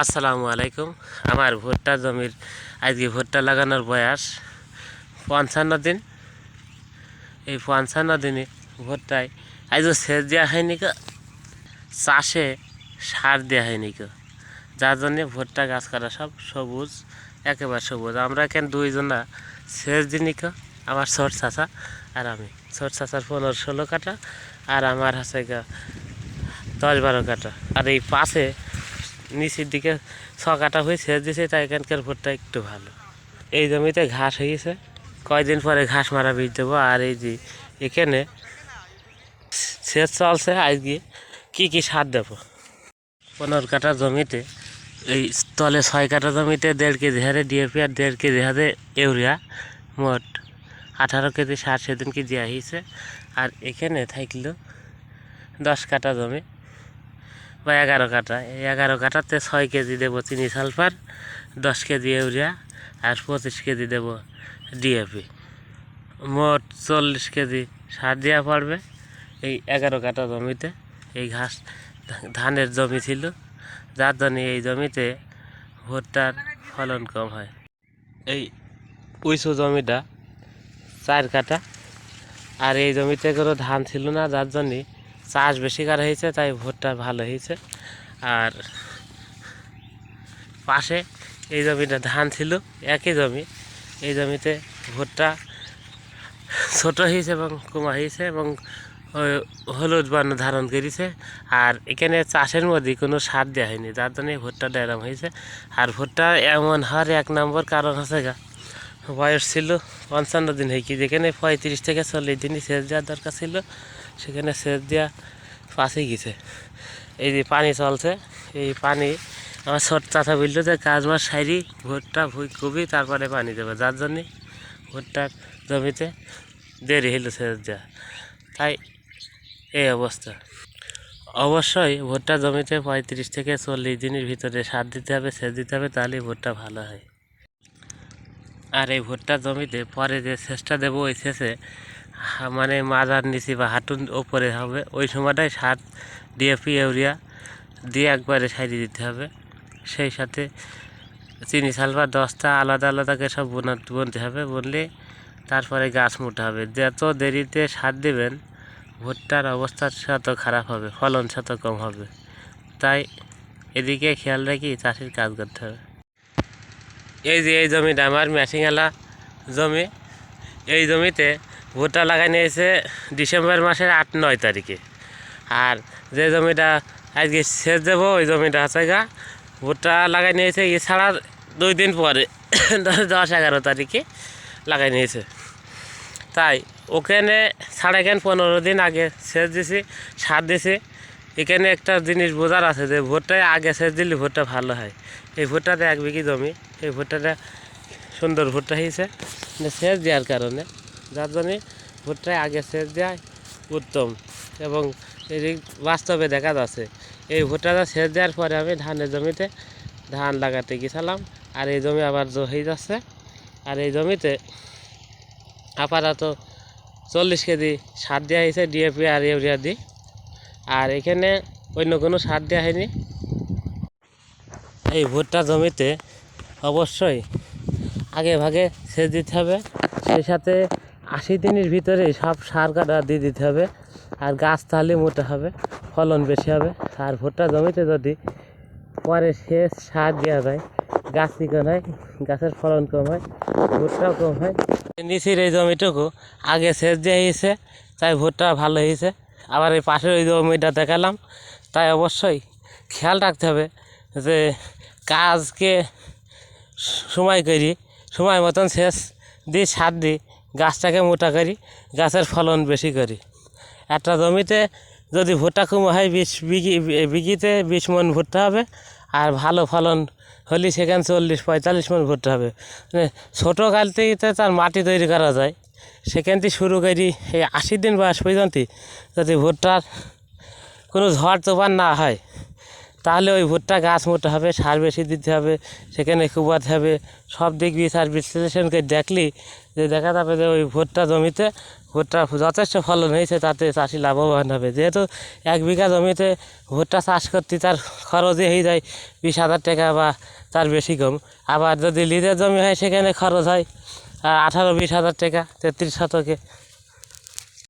আসসালামু আলাইকুম। আমার ভুট্টা জমির, আজকে ভুট্টা লাগানোর বয়স পঞ্চান্ন দিন। এই পঞ্চান্ন দিনে ভুট্টায় আজও সেচ দেওয়া হয়নি চাষে সার দেওয়া হয়নি যার জন্যে ভুট্টা গাছ করা সব সবুজ, একেবারে সবুজ। আমরা কেন দুইজনা সেচ দিনই আমার ছোট চাচা আর আমি। ছোট চাচার পনেরো ষোলো কাটা আর আমার হচ্ছে দশ বারো কাটা আর এই পাশে নিচের দিকে ছ কাটা হয়ে সেচ দিয়েছে তাই এখানকার ভুট্টা একটু ভালো। এই জমিতে ঘাস হয়েছে। কয়দিন পরে ঘাস মারা বীজ দেবো, আর এই যে এখানে সেচ চলছে আজকে কী কী সার দেবো? পনেরো কাটা জমিতে, এই তলে ছয় কাটা জমিতে দেড় কেজি হারে ডিএপি আর দেড় কেজি হারে ইউরিয়া মোট আঠারো কেজি সার সেদিন দেওয়া হয়েছে। আর এখানে থাকল দশ কাটা জমি। বা এগারো কাটা এই এগারো কাটাতে ছয় কেজি দেবো চিনি সালফার, দশ কেজি ইউরিয়া আর পঁচিশ কেজি দেবো ডিএপি মোট চল্লিশ কেজি সার দেওয়া পড়বে এই এগারো কাটা জমিতে। এই ঘাস ধানের জমি ছিল, যার জন্য এই জমিতে ভুট্টার ফলন কম হয়। এই উঁচু জমিটা চার কাটা আর এই জমিতে কোনো ধান ছিল না, যার জন্যে চাষ বেশি করা হয়েছে, তাই ভুট্টা ভালো হয়েছে। আর পাশে এই জমিটা ধান ছিল, একই জমি। এই জমিতে ভুট্টা ছোট হয়েছে এবং কমা হয়েছে এবং হলুদ বর্ণ ধারণ করেছে। আর এখানে চাষের মধ্যে কোনো সার দেওয়া হয়নি, যার জন্য এই ভুট্টাটা এরম হয়েছে। আর ভুট্টা এমন হওয়ার এক নম্বর কারণ হচ্ছে গা, বয়স ছিল পঞ্চান্ন দিন হয়ে কি যেখানে পঁয়ত্রিশ থেকে চল্লিশ দিনই সেচ দেওয়ার দরকার ছিল। সেখানে সেচ দেওয়া পাশে গেছে। এই যে পানি চলছে, এই পানি আমার ছোট চাচা বলল যে, কাজ মাস সারি ভুট্টা, ভুই কবি তারপরে পানি দেবে। যার জন্যে ভুট্টার জমিতে দেরি হলো সেচ দেওয়া তাই এই অবস্থা। অবশ্যই ভুট্টা জমিতে পঁয়ত্রিশ থেকে চল্লিশ দিনের ভিতরে সার দিতে হবে, সেচ দিতে হবে তাহলে ভুট্টা ভালো হয়। আর এই ভুট্টা জমিতে পরে যে সেচটা দেবো, ওই শেষে মানে মাজার নিচে বা হাঁটুর ওপরে হবে। ওই সময়টাই সার ডিএপি ইউরিয়া দিয়ে একবারে সাইডে দিতে হবে। সেই সাথে চিনি সালফার দশটা আলাদা আলাদাকে সব বোনা বুনতে হবে। বুনলে তারপরে গাছ মোটা হবে। যত দেরিতে সার দেবেন, ভুট্টার অবস্থা শত খারাপ হবে, ফলন শত কম হবে। তাই এদিকে খেয়াল রাখি চাষির কাজ করতে হবে। এই যে এই জমিটা, আমার মেশিংয়ালা জমি, এই জমিতে ভুট্টা লাগাই নিয়েছে ডিসেম্বর মাসের আট, নয় তারিখে। আর যে জমিটা আজকে সেচ দেবো, ওই জমিটা আছে গা, ভুট্টা লাগাই নিয়েছে, এছাড়া দুই দিন পরে, দশ এগারো তারিখে লাগাই নিয়েছে। তাই ওখানে ছাড়া এখানে পনেরো দিন আগে সেচ দিছি, সার দিছি। এখানে একটা জিনিস বোঝার আছে যে ভুট্টায় আগে সেচ দিলে ভুট্টা ভালো হয়। এই ভুট্টাতে এক বিঘি জমি, এই ভুট্টাটা সুন্দর ভুট্টা হয়েছে। মানে সেচ দেওয়ার কারণে। যার জন্যে ভুট্টায় আগে সেচ দেওয়া উত্তম। এবং এই বাস্তবে দেখা যাচ্ছে, এই ভুট্টাটা সেচ দেওয়ার পরে আমি ধানের জমিতে ধান লাগাতে গেছিলাম, আর এই জমি আবার হয়ে যাচ্ছে। আর এই জমিতে আপাতত চল্লিশ কেজি সার দেওয়া হয়েছে ডিএপি আর ইউরিয়া দিই আর এখানে অন্য কোনো সার দেওয়া হয়নি। এই ভুট্টা জমিতে অবশ্যই আগে ভাগে সেচ দিতে হবে। সেই সাথে আশি দিনের ভিতরে সব সার কাটা দিয়ে দিতে হবে। আর গাছ তাহলে মোটা হবে, ফলন বেশি হবে। আর ভুট্টা জমিতে যদি পরে শেষ সার দেওয়া যায় গাছ চিকন হয়, গাছের ফলন কম হয়, ভুট্টাও কম হয়। নিচের এই জমিটুকু আগে সেচ দেওয়া হয়েছে, তাই ভুট্টা ভালো হয়েছে। আবার এই পাশের ওই জমিটা দেখালাম, তাই অবশ্যই খেয়াল রাখতে হবে যে কাজকে সময় করি, সময় মতন শেষ দিই সার দিই। গাছটাকে মোটা করি, গাছের ফলন বেশি করি। একটা জমিতে যদি ভুট্টা কম হয় বিঘি, বিঘিতে বিশ মন ভুট্টা হবে, আর ভালো ফলন হলে সেখানে চল্লিশ, পঁয়তাল্লিশ মন ভুট্টা হবে। মানে ছোটো কাল থেকে তার মাটি তৈরি করা যায়। সেখান থেকে শুরু করি এই আশি দিন বয়স পর্যন্ত যদি ভুট্টার কোনো ঝড়, তুফান না হয় তাহলে ওই ভুট্টা গাছ মোটা হবে, সার বেশি দিতে হবে, সেখানে কুবাতে হবে, সব দিক বিচার বিশ্লেষণ করে দেখলি, যে দেখা যাবে যে ওই ভুট্টা জমিতে, ভুট্টা যথেষ্ট ফলন হয়েছে, তাতে চাষি লাভবান হবে। যেহেতু এক বিঘা জমিতে ভুট্টা চাষ করতে তার খরচই হয়ে যায় বিশ হাজার টাকা বা তার বেশি কম। আবার যদি লিজের জমি হয়, সেখানে খরচ হয় আঠারো বিশ হাজার টাকা, তেত্রিশ শতকে।